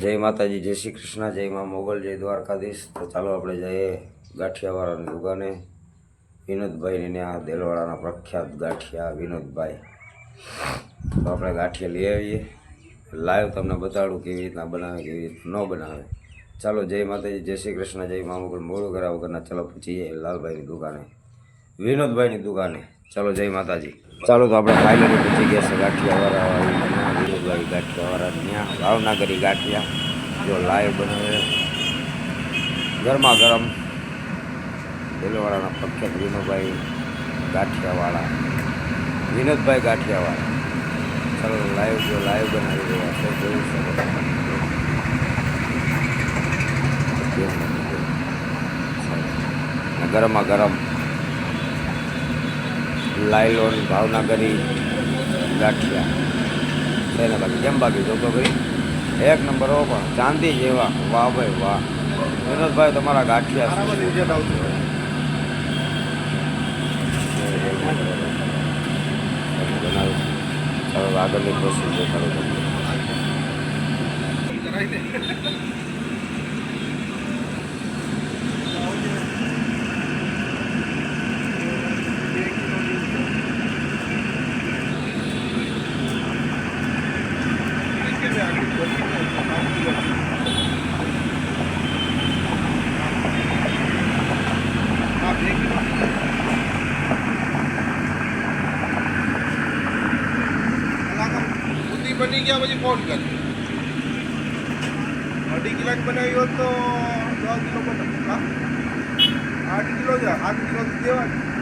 જય માતાજી, જય શ્રી કૃષ્ણ, જય મા મોગલ, જય દ્વારકાધીશ. તો ચાલો આપણે જઈએ ગાંઠિયાવાળાની દુકાને. વિનોદભાઈને ત્યાં દેલવાડાના પ્રખ્યાત ગાંઠિયા વિનોદભાઈ. તો આપણે ગાંઠિયા લઈ આવીએ. લાઈવ તમને બતાડું કેવી રીતના બનાવે, કેવી રીતના ન બનાવે. ચાલો જય માતાજી, જય શ્રી કૃષ્ણ, જય મા મોગલ. મોડું કર્યા વગરના ચાલો પૂછીએ લાલભાઈની દુકાને. વિનોદભાઈની દુકાને. ચાલો જય માતાજી. ચાલો તો આપણે ફાઇનલી પૂછી ગયા છે ગાંઠિયાવાળા વિનોદભાઈ ગાંઠિયાવાળા ત્યાં ભાવનગરી ગાંઠિયા જો લાઈવ બનાવે ગરમા ગરમ ભીલવાડાના પ્રખ્યાત વિનોદભાઈ ગાંઠિયાવાળા વિનોદભાઈ ગાંઠિયાવાળા. ચાલો લાઈવ જો લાઈવ બનાવી રહ્યા છે, જોઈ શકો. ગરમા ગરમ લાયલોન ભાવનગરી ગાંઠિયા. છે ને બાકી કેમ બાકી જોતો ભાઈ એક નંબર હો પણ ચાંદી જેવા. વાહ ભાઈ વાહ. વિનોદભાઈ તમારા ગાંઠિયા હવે આગળની પ્રોસેસ દેખાડો તમને. બની ગયા પછી ફોન કર અઢી કિલાક બનાવી હોત તો દસ કિલો બને આઠ કિલો જ, આઠ કિલો દેવાની